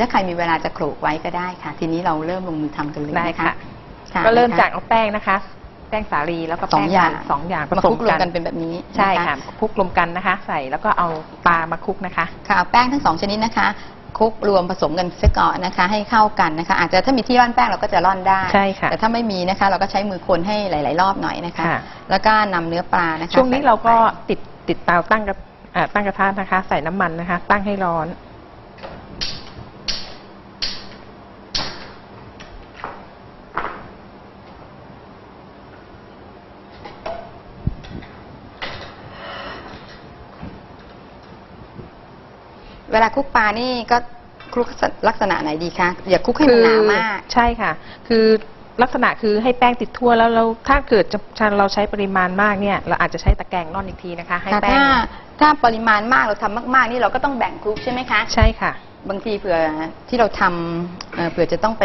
ถ้าใครมีเวลาจะโขลกไว้ก็ได้ค่ะ ทีนี้เราเริ่มลงมือทำกันเลยได้นะคะค่ะค่ะก็เริ่มนคจากเอาแป้งนะคะ แป้งสาลีแล้วก็สอแป้งงอย่างมันสองอย่างผมาสคลุมกรวมกักันนเป็นแบบนี้ใช่นค่ะคลุกรวมกันนะคะ ใส่แล้วก็เอาปลามาคลุกนะคะ ค่ะเอาแป้งทั้งสองชนิดนะคะคลุกรวมผสมกันเสียก่อนนะคะ ให้เข้ากันนะคะ อาจจะถ้ามีที่ร่อนแป้งเราก็จะร่อนได้ ใช่ค่ะแต่ถ้าไม่มีนะคะ เราก็ใช้มือคนให้หลาย ๆ รอบหน่อยนะคะ ค่ะ แล้วก็นำเนื้อปลานะคะช่วงนี้เราก็ใส่ติดติดเตาตั้งกระอ่าตั้งกระทะนะคะ ใส่น้ำมันนะคะ ตั้งให้ร้อน เวลาคลุกปลานี่ก็คลุกลักษณะไหนดีคะอย่าคลุกให้มันหนามาก ใช่ค่ะ คือลักษณะคือให้แป้งติดทั่วแล้วเราถ้าเกิดจะเราใช้ปริมาณมากเนี่ย เราอาจจะใช้ตะแกรงร่อนอีกทีนะคะ ให้ค่ะแป้งถ้าถ้าปริมาณมากเราทำมากๆ นี่เราก็ต้องแบ่งคลุกใช่ไหมคะใช่ค่ะ บางทีเผื่อที่เราทำเอ่อเผื่อจะต้องไป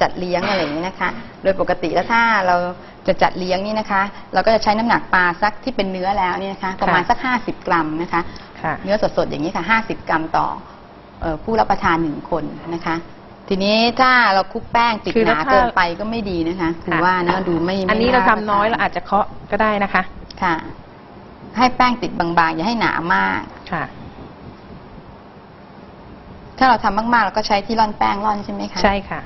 จัดเลี้ยงอะไรอย่างนี้นะคะ โดยปกติแล้วถ้าเราจะจัดเลี้ยงนี่นะคะ เราก็จะใช้น้ำหนักปลาสักที่เป็นเนื้อแล้วนี่นะคะ ประมาณสัก 50 กรัมนะคะ ค่ะ เนื้อสดๆอย่างนี้ค่ะ 50 กรัมต่อเอ่อผู้รับประทานหนึ่งคนนะคะ ทีนี้ถ้าเราคลุกแป้งติดคือหนาถ้า เกินไปก็ไม่ดีนะคะคือค่ะว่านะดูไม่ไม่อันนี้เราทำบปะน้อยทเราอาจจะเคาะก็ได้นะคะ ค่ะ ให้แป้งติดบางๆ อย่าให้หนามาก ค่ะ ถ้าเราทำมากๆเราก็ใช้ที่ร่อนแป้งร่อนใช่ไหมคะใช่ค่ะ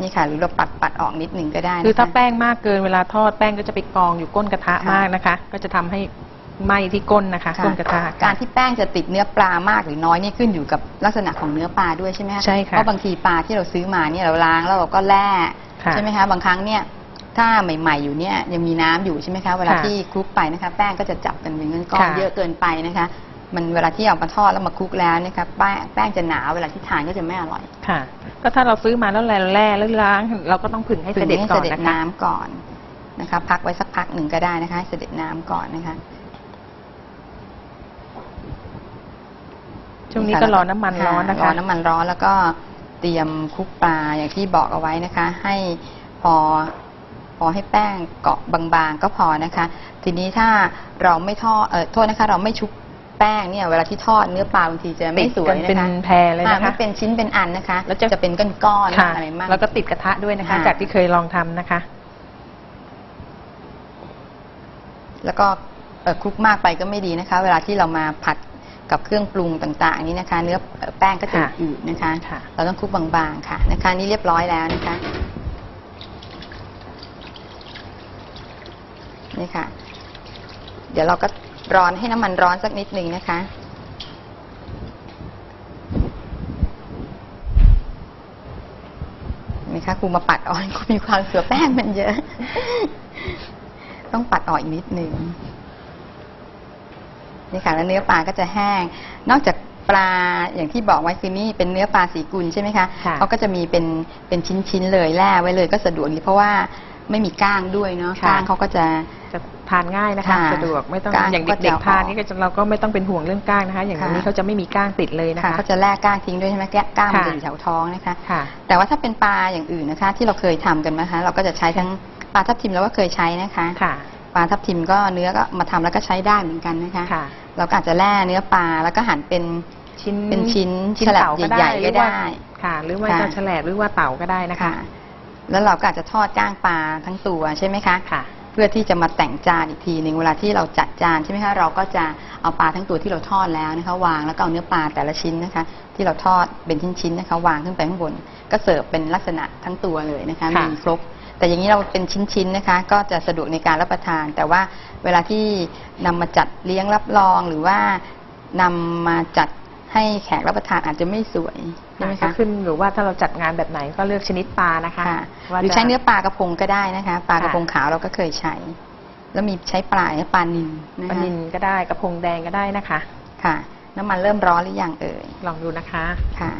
นี่ค่ะ หรือเราปัดปัดออกนิดหนึ่งก็ได้นะคะคือถ้าแป้งมากเกินเวลาทอดแป้งก็จะไปกองอยู่ก้นกระทะค่ะ มากนะคะ ก็จะทำให้ ไหม้ที่ก้นนะคะค่ะก้นกระทะการที่แป้งจะติดเนื้อปลามากหรือน้อยนี่ขึ้นอยู่กับลักษณะของเนื้อปลาด้วยใช่ไหมคะใช่ค่ะเพราะบางทีปลาที่เราซื้อมาเนี่ยเราล้างแล้วเราก็แล่ค่ะใช่ไหมคะบางครั้งเนี่ยถ้าใหม่ ๆ อยู่เนี่ยยังมีน้ำอยู่ใช่ไหมคะเวลาค่ะที่คลุกไปนะคะ แป้งก็จะจับกันเป็นก้อนค่ะๆเยอะเกินไปนะคะ มันเวลาที่เอามาทอดแล้วมาคลุกแล้วนะคะแป้งแป้งจะหนาเวลาที่ทานก็จะไม่อร่อยค่ะ ก็ถ้าเราซื้อมาแล้วแล่แล่แล้วล้าง เราก็ต้องผึ่งให้ถึเสงด็จให้ก่เสอนด็จนะคะ น้ำก่อนนะคะ พักไว้สักพักหนึ่งก็ได้นะคะให้เสด็จน้ำก่อนนะคะ ช่วงนี้ก็รอน้ำมันร้อนนะรคะอน้ำมันร้อนแล้วก็เตรียมคลุกปลาอย่างที่บอกเอาไว้นะคะ ให้พอพอให้แป้งเกาะบางๆก็พอนะคะ ทีนี้ถ้าเราไม่ทอดเออโทษนะคะ เราไม่ชุบแป้งเนี่ยเวลาที่ทอดเนื้อปลาบางทีจะไม่สวยติดกันะเป็นคะแพรเลยอ่านะไม่คะเป็นชิ้นเป็นอันนะคะ แล้วจะจะเป็นก้อนๆค่ะอะไรมากแล้วก็ติดกระทะด้วยนะคะค่ะจากที่เคยลองทำนะคะ แล้วก็เอ่อคลุกมากไปก็ไม่ดีนะคะ เวลาที่เรามาผัด กับเครื่องปรุงต่างๆนี่นะคะ เนื้อเอ่อแป้งก็จะค่ะอืดนะคะ ค่ะ เราต้องคลุกบางๆค่ะนะคะ นี่เรียบร้อยแล้วนะคะนี่ค่ะ เดี๋ยวเราก็ร้อนให้น้ำมันร้อนสักนิดหนึ่งนะคะ นี่ค่ะครูมาปัดออกครูมีความเสือแป้งมันเยอะ ต้องปัดออกอีกนิดหนึ่ง นี่ค่ะแล้วเนื้อปลาก็จะแห้ง นอกจากปลาอย่างที่บอกไว้คือนี่เป็นเนื้อปลาสีกุลใช่ไหมคะค่ะ เขาก็จะมีเป็นเป็นชิ้นๆเลยแล่ไว้เลยก็สะดวกดีเพราะว่าไม่มีก้างด้วยเนาะค่ะ ก้างเขาก็จะ จะทานง่ายนะคะค่ะสะดวกไม่ต้องก้างอย่างก็เด็กจะๆทานหอมนี่ก็จะเราก็ไม่ต้องเป็นห่วงเรื่องก้างนะคะ อย่างค่ะ นี้เขาจะไม่มีก้างติดเลยนะค่ะคะ เขาจะแล่ก้างทิ้งด้วยใช่ไหมแก้ก้างมันค่ะ จะอยู่แถวท้องนะคะ ค่ะ แต่ว่าถ้าเป็นปลาอย่างอื่นนะคะ ที่เราเคยทำกันนะคะ เราก็จะใช้ทั้งปลาทับทิมเราก็เคยใช้นะคะ ค่ะป ลาทับทิมก็เนื้อก็มาทำแล้วก็ใช้ได้เหมือนกันนะคะค่ะเราก็อาจจะแล่เนื้อปลาแล้วก็หั่นเป็นชิ้นเป็นชิ้นชิ้นฉลับเต่าก็ใหญ่ๆหรืก็อว่าได้ค่ะ หรือว่าค่ะจะแฉลบหรือว่าเต่าก็ได้นะคะค่ะแล้วเราก็อาจจะทอดก้างปลาทั้งตัวใช่ไหมคะค่ะ เพื่อที่จะมาแต่งจานอีกทีหนึ่งเวลาที่เราจัดจานใช่ไหมคะเราก็จะเอาปลาทั้งตัวที่เราทอดแล้วนะคะ วางแล้วก็เอาเนื้อปลาแต่ละชิ้นนะคะ ที่เราทอดเป็นชิ้นๆนะคะ วางขึ้นไปข้างบน ก็เสิร์ฟเป็นลักษณะทั้งตัวเลยนะคะค่ะมีครบ แต่อย่างนี้เราเป็นชิ้นๆนะคะ ก็จะสะดวกในการรับประทาน แต่ว่าเวลาที่นำมาจัดเลี้ยงรับรองหรือว่านำมาจัดให้แขกรับประทานอาจจะไม่สวยใช่ไหมก็คะขึ้นหรือว่าถ้าเราจัดงานแบบไหนก็เลือกชนิดปลานะคะค่ะว่าหรือจะ ใช้เนื้อปลากระพงก็ได้นะคะ ปลากระค่ะพงขาวเราก็เคยใช้ แล้วมีใช้ปลาเนี่ยปลานิลนะปลาคะนินก็ได้กระพงแดงก็ได้นะคะ ค่ะ น้ำมันเริ่มร้อนหรือยังเอ่ยลองดูนะคะ ค่ะ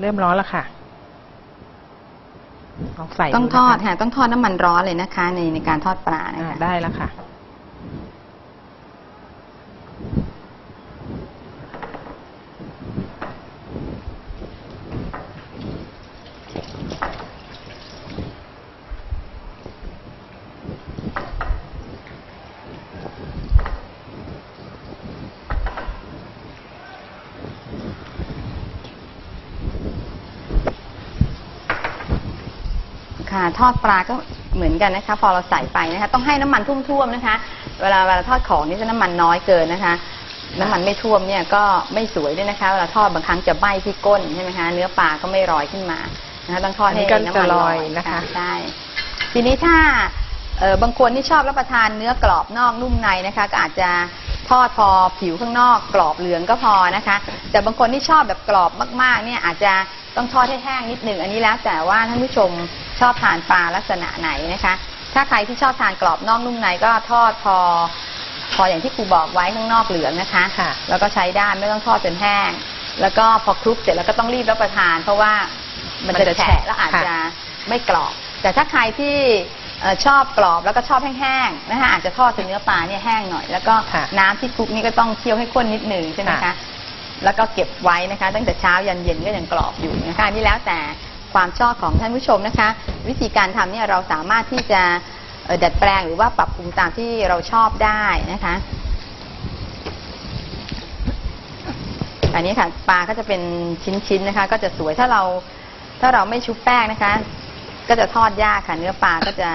เริ่มร้อนแล้วค่ะ ลองใส่ต้องดูทอดนะคะค่ะต้องทอดน้ำมันร้อนเลยนะคะ ในในการทอดปลานะอ่าคะ ได้แล้วค่ะ ค่ะทอดปลาก็เหมือนกันนะคะ พอเราใส่ไปนะคะ ต้องให้น้ำมันท่วมๆนะคะ เวลาเวลาทอดของนี่จะน้ำมันน้อยเกินนะคะ น้ำมันไม่ท่วมเนี่ยก็ไม่สวยด้วยนะคะ เวลาทอดบางครั้งจะไหม้ที่ก้นใช่ไหมคะเนื้อปลาก็ไม่ลอยขึ้นมานะคะต้องทอดอันนี้ให้ก็น้ำจะมันลลออยยนะคะใช่ทีนี้ถ้าเอ่อบางคนที่ชอบรับประทานเนื้อกรอบนอกนุ่มในนะคะ ก็อาจจะทอดพอผิวข้างนอกกรอบเหลืองก็พอนะคะ แต่บางคนที่ชอบแบบกรอบมากๆเนี่ยอาจจะ ต้องทอดให้แห้งนิดหนึ่งอันนี้แล้วแต่ว่าท่านผู้ชมชอบทานปลาลักษณะไหนนะคะ ถ้าใครที่ชอบทานกรอบนอกนุ่มในก็ทอดพอ พออย่างที่ครูบอกไว้ข้างนอกเหลืองนะคะค่ะแล้วก็ใช้ได้ไม่ต้องทอดจนแห้ง แล้วก็พอคลุกเสร็จแล้วก็ต้องรีบรับประทาน เพราะว่ามันมันจะจะแฉะแฉะแล้วอาจค่ะจะไม่กรอบ แต่ถ้าใครที่เอ่อชอบกรอบแล้วก็ชอบแห้งๆนะคะอาจจะทอดจนเนื้อปลาเนี่ยแห้งหน่อย แล้วก็ค่ะน้ำที่คลุกนี่ก็ต้องเคี่ยวให้ข้นนิดหนึ่งใช่ไหมคะ ค่ะ แล้วก็เก็บไว้นะคะ ตั้งแต่เช้ายันเย็นก็ยังกรอบอยู่นะคะอันนี่แล้วแต่ความชอบของท่านผู้ชมนะคะ วิธีการทำเนี่ยเราสามารถที่จะเอ่อดัดแปลงหรือว่าปรับปรุงตามที่เราชอบได้นะคะอันนี้ค่ะปลาก็จะเป็นชิ้นๆนะคะ ก็จะสวยถ้าเราถ้าเราไม่ชุบแป้งนะคะ ก็จะทอดยากค่ะ เนื้อปลาก็จะ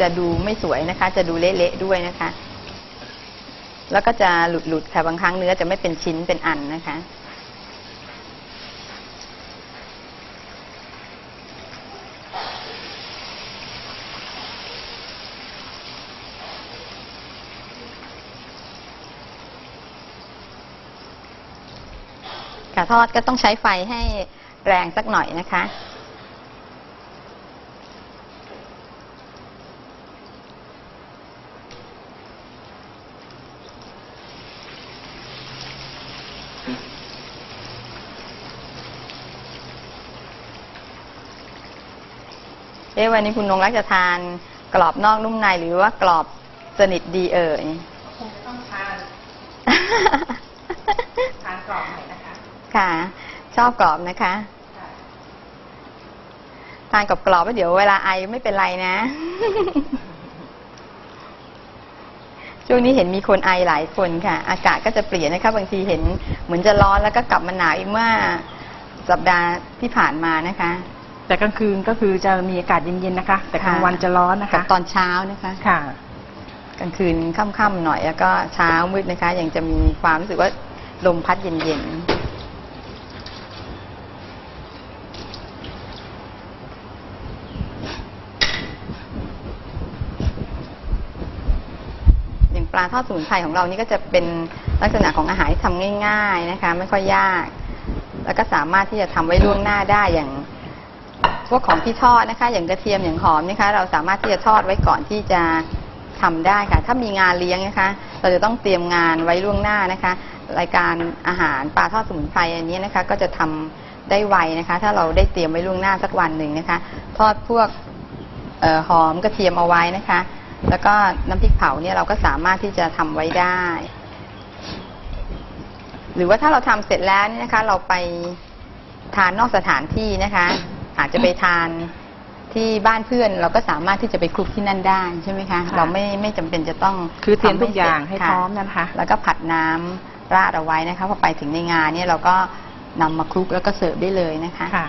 จะดูไม่สวยนะคะ จะดูเละๆด้วยนะคะ แล้วก็จะหลุดๆค่ะบางครั้งเนื้อจะไม่เป็นชิ้นเป็นอันนะคะ ค่ะทอดก็ต้องใช้ไฟให้แรงสักหน่อยนะคะ เอ๊ะวันนี้คุณนงรักจะทานกรอบนอกนุ่มในหรือว่ากรอบสนิทดีเอ่ย คงต้องทาน ทานกรอบหน่อยนะคะค่ะ ชอบกรอบนะคะทานกับกรอบๆแล้วเดี๋ยวเวลาไอไม่เป็นไรนะ ช่วงนี้เห็นมีคนไอหลายคนค่ะ อากาศก็จะเปลี่ยนนะคะบางทีเห็นเหมือนจะร้อนแล้วก็กลับมาหนาวอีกเมื่อสัปดาห์ที่ผ่านมานะคะ แต่กลางคืนก็คือจะมีอากาศเย็นๆนะคะ แต่กลางวันจะร้อนนะกัคะบตอนเช้านะคะค่ะ กลางคืนค่ำๆหน่อยแล้วก็เช้ามืดนะคะ ยังจะมีความรู้สึกว่าลมพัดเย็นๆอย่างปลาทอดสมุนไพรของเรานี่ก็จะเป็นลักษณะของอาหารที่ทำง่าย ๆนะคะ ไม่ค่อยยาก แล้วก็สามารถที่จะทำไว้ล่วงหน้าได้อย่างพ วกของที่ทอดนะคะ อย่างกระเทียมอย่างหอมนะคะ เราสามารถที่จะทอดไว้ก่อนที่จะทำได้ค่ะ ถ้ามีงานเลี้ยงนะคะ เราจะต้องเตรียมงานไว้ล่วงหน้านะคะ รายการอาหารปลาทอดสมุนไพรอันนี้นะคะ ก็จะทำได้ไวนะคะ ถ้าเราได้เตรียมไว้ล่วงหน้าสักวันหนึ่งนะคะ ทอดพวกออหอมกระเทียมเอาไว้นะคะ แล้วก็น้ำพริกเผาเนี่ยเราก็สามารถที่จะทำไว้ได้ หรือว่าถ้าเราทำเสร็จแล้วเนี่ยนะคะ เราไปทานนอกสถานที่นะคะ อาจจะไปทานที่บ้านเพื่อนเราก็สามารถที่จะไปคลุกที่นั่นได้ใช่ไหมคะค่ะเราไม่ไม่จำเป็นจะต้องคือเตรียมทุกทำอย่างเสให้ร็จพร้อมค่ะนะคะแล้วก็ผัดน้ำราดเอาไว้นะคะพอไปถึงในงานเนี่ยเราก็นำมาคลุกแล้วก็เสิร์ฟได้เลยนะคะ ค่ะ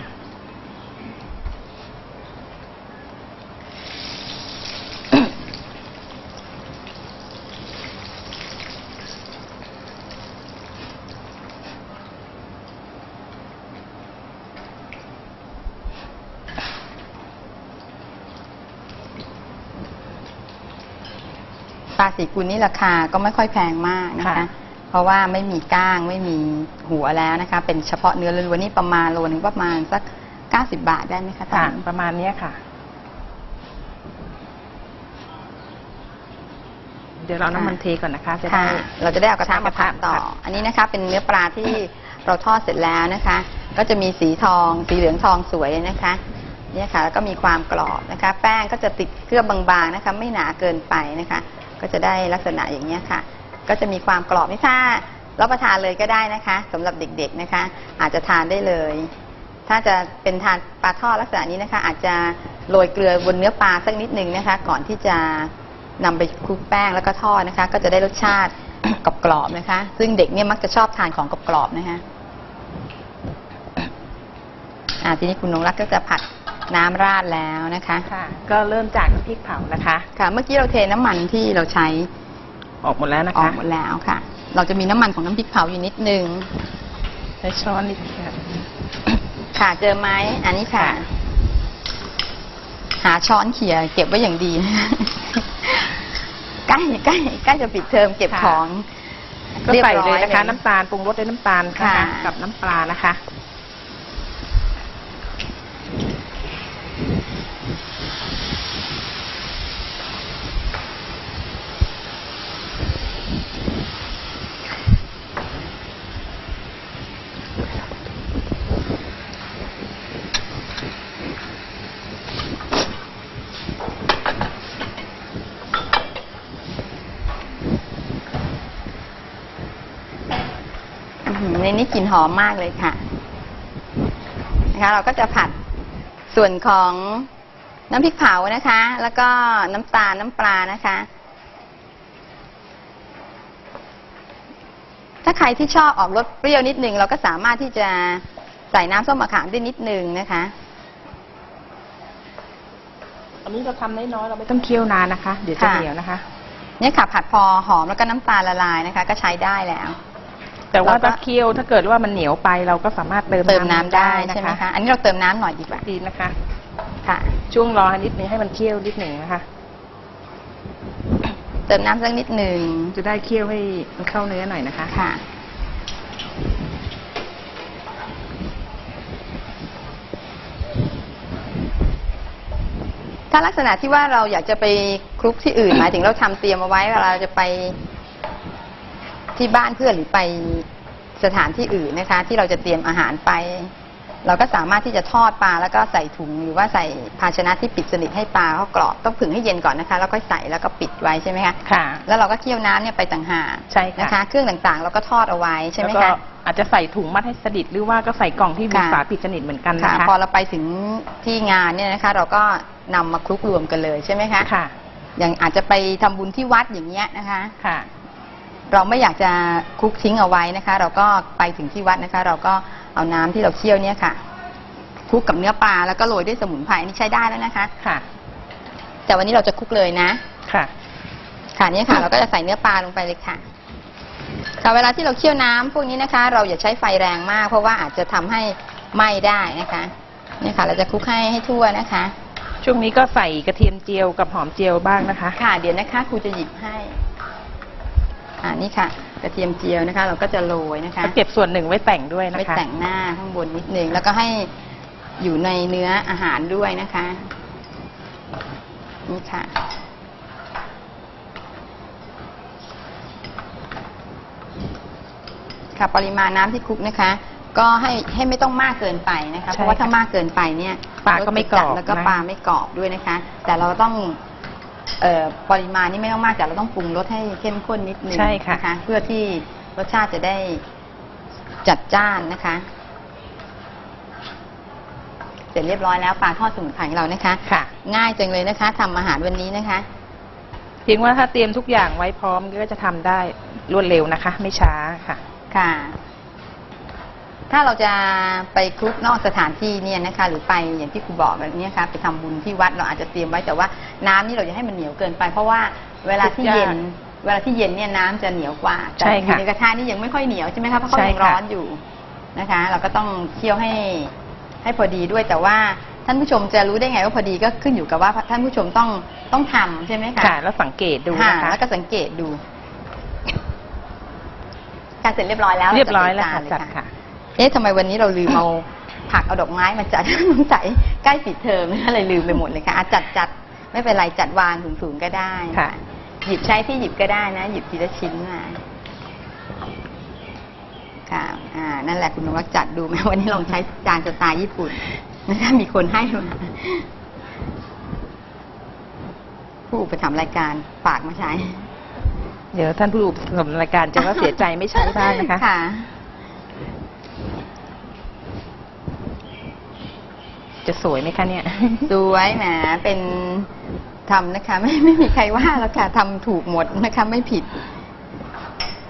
ปลาสีกุลนี่ราคาก็ไม่ค่อยแพงมากนะคะ ค่ะ เพราะว่าไม่มีก้างไม่มีหัวแล้วนะคะ เป็นเฉพาะเนื้อล้วนๆนี่ประมาณโลนึงประมาณสัก 90 บาทได้ไหมคะตอนค่ะนี้ประมาณเนี้ยค่ะ เดี๋ยวเราน้ำมันเทก่อนนะคะจะได้ ค่ะ เราจะได้เอากระทะมาผัดต่อ ผัด อันนี้นะคะ เป็นเนื้อปลาที่เราทอดเสร็จแล้วนะคะ ก็จะมีสีทองสีเหลืองทองสวยเลยนะคะเนี่ยค่ะแล้วก็มีความกรอบนะคะ แป้งก็จะติดเคลือบบางๆนะคะ ไม่หนาเกินไปนะคะ ก็จะได้ลักษณะอย่างนี้ค่ะ ก็จะมีความกรอบนี่ถ้ารับประทานเลยก็ได้นะคะสำหรับเด็กๆนะคะ อาจจะทานได้เลย ถ้าจะเป็นทานปลาทอดลักษณะนี้นะคะ อาจจะโรยเกลือบนเนื้อปลาสักนิดนึงนะคะ ก่อนที่จะนำไปคลุกแป้งแล้วก็ทอดนะคะ ก็จะได้รสชาติกรอบๆนะคะ ซึ่งเด็กเนี่ยมักจะชอบทานของกรอบๆนะคะอ่าทีนี้คุณนงรักก็จะผัด น้ำราดแล้วนะคะ ค่ะ ก็เริ่มจากน้ำพริกเผานะคะ ค่ะ เมื่อกี้เราเทน้ำมันที่เราใช้ออกหมดแล้วนะออคะกหมดแล้วค่ะ เราจะมีน้ำมันของน้ำพริกเผาอยู่นิดนึง ใช้ช้อนนิดค่ะ ค่ะเจอไหมอันนี้ค่ะค่ะหาช้อนเขี่ยเก็บไว้อย่างดี ใกล้ใกล้ใกล้จะปิดเทอมเก็บของก็ใส่เลยรีบร้อนะคะ น้ำตาลปรุงรสด้วยน้ำตาลค่ะ ค่ะ กับน้ำปลานะคะ นนี้กลิ่นหอมมากเลยค่ะนะคะเราก็จะผัดส่วนของน้ำพริกเผานะคะ แล้วก็น้ำตาลน้ำปลานะคะ ถ้าใครที่ชอบออกรสเปรี้ยวนิดนึงเราก็สามารถที่จะใส่น้ำส้มมะขามได้นิดนึงนะคะอันนี้เราทำน้อยๆเราไม่ต้องเคี่ยวนานนะคะ เดี๋ยวจะค่ะเหนียวนะคะ เนี่ยค่ะผัดพอหอมแล้วก็น้ำตาลละลายนะคะ ก็ใช้ได้แล้ว แต่ว่าแล้วก็ถ้าเคี่ยวถ้าเกิดว่ามันเหนียวไปเราก็สามารถเติมเติมน้ำได้ใช่ไหมนะคะคะ อันนี้เราเติมน้ำหน่อยดีกว่าดีนะคะ ค่ะ ช่วงรอให้นิดนึงให้มันเคี่ยวนิดหนึ่งนะคะ เติมน้ำสักนิดหนึ่งจะได้เคี่ยวให้มันเข้าเนื้อหน่อยนะคะ ค่ะ ถ้าลักษณะที่ว่าเราอยากจะไปคลุกที่อื่น หมายถึงเราทำเตรียมเอาไว้เวลาเราจะไป ที่บ้านเพื่อนหรือไปสถานที่อื่นนะคะ ที่เราจะเตรียมอาหารไป เราก็สามารถที่จะทอดปลาแล้วก็ใส่ถุงหรือว่าใส่ภาชนะที่ปิดสนิทให้ปลาเขากรอบต้องผึ่งให้เย็นก่อนนะคะ แล้วก็ใส่แล้วก็ปิดไว้ใช่ไหมคะค่ะ แล้วเราก็เคี่ยวน้ำเนี่ยไปต่างหากใช่ค่ะ นะคะ เครื่องต่างๆ เราก็ทอดเอาไว้ใช่ไหมแล้วก็คะ อาจจะใส่ถุงมัดให้สนิทหรือว่าก็ใส่กล่องที่มีค่ะ ฝาปิดสนิทเหมือนกันนะค่ะคะพอเราไปถึงที่งานเนี่ยนะคะ เราก็นำมาคลุกรวมกันเลยใช่ไหมคะ ค่ะอย่างอาจจะไปทำบุญที่วัดอย่างเงี้ยนะคะ ค่ะ เราไม่อยากจะคลุกทิ้งเอาไว้นะคะ เราก็ไปถึงที่วัดนะคะ เราก็เอาน้ำที่เราเคี่ยวเนี่ยค่ะคลุกกับเนื้อปลาแล้วก็โรยด้วยสมุนไพรนี่ใช้ได้แล้วนะคะ ค่ะ แต่วันนี้เราจะคลุกเลยนะ ค่ะ ค่ะเนี่ยค่ะเราก็จะใส่เนื้อปลาลงไปเลยค่ะค่ะเวลาที่เราเคี่ยวน้ำพวกนี้นะคะ เราอย่าใช้ไฟแรงมาก เพราะว่าอาจจะทำให้ไหม้ได้นะคะเนี่ยค่ะ เราจะคลุกให้ให้ทั่วนะคะ ช่วงนี้ก็ใส่กระเทียมเจียวกับหอมเจียวบ้างนะคะ ค่ะ เดี๋ยวนะคะครูจะหยิบให้ อ่านี่ค่ะ กระเทียมเจียวนะคะ เราก็จะโรยนะคะก็เก็บส่วนหนึ่งไว้แต่งด้วยนะไว้คะแต่งหน้าข้างบนนิดนึงแล้วก็ให้อยู่ในเนื้ออาหารด้วยนะคะ นี่ค่ะค่ะปริมาณน้ำที่คลุกนะคะ ก็ให้ให้ไม่ต้องมากเกินไปนะคะใช่เพราะว่าถ้ามากเกินไปเนี่ยปลาก็ไม่กรอบสจะจัดแล้วก็นะปลาไม่กรอบด้วยนะคะ แต่เราต้อง เอ่อปริมาณนี่ไม่ต้องมากแต่เราต้องปรุงรสให้เข้มข้นนิดนึงใช่ค่ะ นเพื่อที่รสชาติจะได้จัดจ้านนะคะ เสร็จเรียบร้อยแล้วปลาทอดสมุนไพรของเรานะคะ ค่ะง่ายจังเลยนะคะทำอาหารวันนี้นะคะ เพียงว่าถ้าเตรียมทุกอย่างไว้พร้อมก็จะทำได้รวดเร็วนะคะ ไม่ช้าค่ะ ค่ะ ถ้าเราจะไปคลุกนอกสถานที่เนี่ยนะคะหรือไปอย่างที่ครูบอกแบบนี้ค่ะไปทำบุญที่วัดเราอาจจะเตรียมไว้แต่ว่าน้ำนี่เราอย่าให้มันเหนียวเกินไป เพราะว่าเวลาที่เย็น เวลาที่เย็นเนี่ยน้ำจะเหนียวกว่าแต่ใช่อยู่ค่ะ ในกระทะนี่ยังไม่ค่อยเหนียวใช่ไหมคะเพราะเขาใช่ยังค่ะร้อนอยู่นะคะ เราก็ต้องเคี่ยวให้ให้พอดีด้วยแต่ว่าท่านผู้ชมจะรู้ได้ไงว่าพอดีก็ขึ้นอยู่กับว่าท่านผู้ชมต้องต้องทำใช่ไหมคะ ค่ะ แล้วสังเกตดูค่ะนะคะ แล้วก็สังเกตดูการเสร็จเรียบร้อยแล้วเรียบร้อยแล้วาค่ะจะจัดใส่จานเลยค่ะ เอ๊ะทำไมวันนี้เราลืมเอาผักเอาดอกไม้มาจัด น้องใสใกล้ปิดเทอมนะคะเลยลืมไปหมดเลยค่ะอะจัดจัดไม่เป็นไรจัดวางถุงๆก็ได้ค่ะ หยิบใช้ที่หยิบก็ได้นะ หยิบทีละชิ้นมาค่ะอ่านั่นแหละคุณนวัดจัดดูไหมวันนี้ลองใช้จานสไตล์ญี่ปุ่นนะคะมีคนให้มาผู้อุปถัมภ์รายการฝากมาใช้ เดี๋ยวท่านผู้ชมรายการจะว่าเสียใจไม่ใช่บ้างนะคะ ค่ะ จะสวยไหมคะเนี่ย สวยแหมเป็นทำนะคะ ไม่ไม่มีใครว่าแล้วค่ะทำถูกหมดนะคะ ไม่ผิด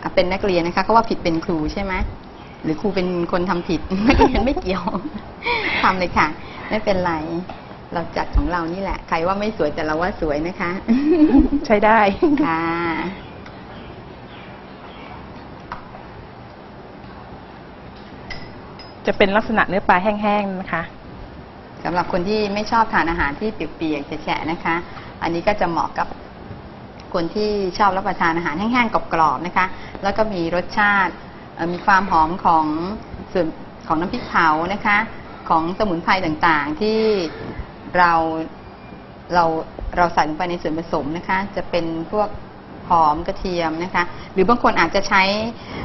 อะเป็นนักเรียนนะคะเขาว่าผิดเป็นครูใช่ไหมหรือครูเป็นคนทำผิดนักเรียนไม่เกี่ยวทำเลยค่ะ ไม่เป็นไร เราจัดของเรานี่แหละ ใครว่าไม่สวยแต่เราว่าสวยนะคะ ใช้ได้ค่ะจะเป็นลักษณะเนื้อปลาแห้งๆนะคะ สำหรับคนที่ไม่ชอบทานอาหารที่เปียกๆแฉะๆนะคะ อันนี้ก็จะเหมาะกับคนที่ชอบรับประทานอาหารแห้งๆกรอบๆนะคะ แล้วก็มีรสชาติมีความหอมของส่วนของน้ำพริกเผานะคะ ของสมุนไพรต่างๆที่เราเราเราใส่ลงไปในส่วนผสมนะคะ จะเป็นพวก หอมกระเทียมนะคะ หรือบางคนอาจจะใช้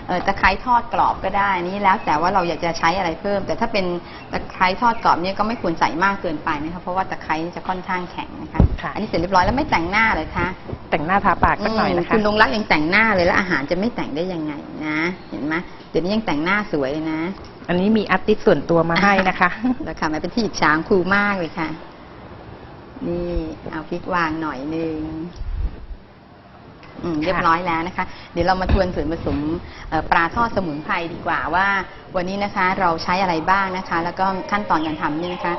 เอ่อตะไคร้ทอดกรอบก็ได้นี่แล้วแต่ว่าเราอยากจะใช้อะไรเพิ่ม แต่ถ้าเป็นตะไคร้ทอดกรอบเนี่ยก็ไม่ควรใส่มากเกินไปนะคะเพราะว่าตะไคร้จะค่อนข้างแข็งนะคะค่ะอันนี้เสร็จเรียบร้อยแล้วไม่แต่งหน้าเลยคะแต่งหน้าทาปากสักหน่อยนะมคะคุณลงรักยังแต่งหน้าเลยแล้วอาหารจะไม่แต่งได้ยังไงนะ เห็นไหมเดี๋ยวนี้ยังแต่งหน้าสวยเลยนะ อันนี้มีอาร์ติสต์ส่วนตัวมาให้นะคะแล้วค่ะมันเป็นที่อิจฉาของครูมากเลยค่ะ นี่เอาพริกวางหน่อยนึง อืมเรียบร้อยแล้วนะคะ เดี๋ยวเรามาทวนส่วนผสมเอ่อปลาทอดสมุนไพรดีกว่าว่า วันนี้นะคะเราใช้อะไรบ้างนะคะ แล้วก็ขั้นตอนการทำนี่นะคะ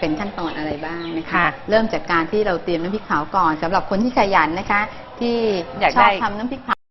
เป็นขั้นตอนอะไรบ้างนะคะ ค่ะเริ่มจากการที่เราเตรียมน้ำพริกเผาก่อนสำหรับคนที่ขยันนะคะ ที่อยากชอบได้ ทำน้ำพริกเผา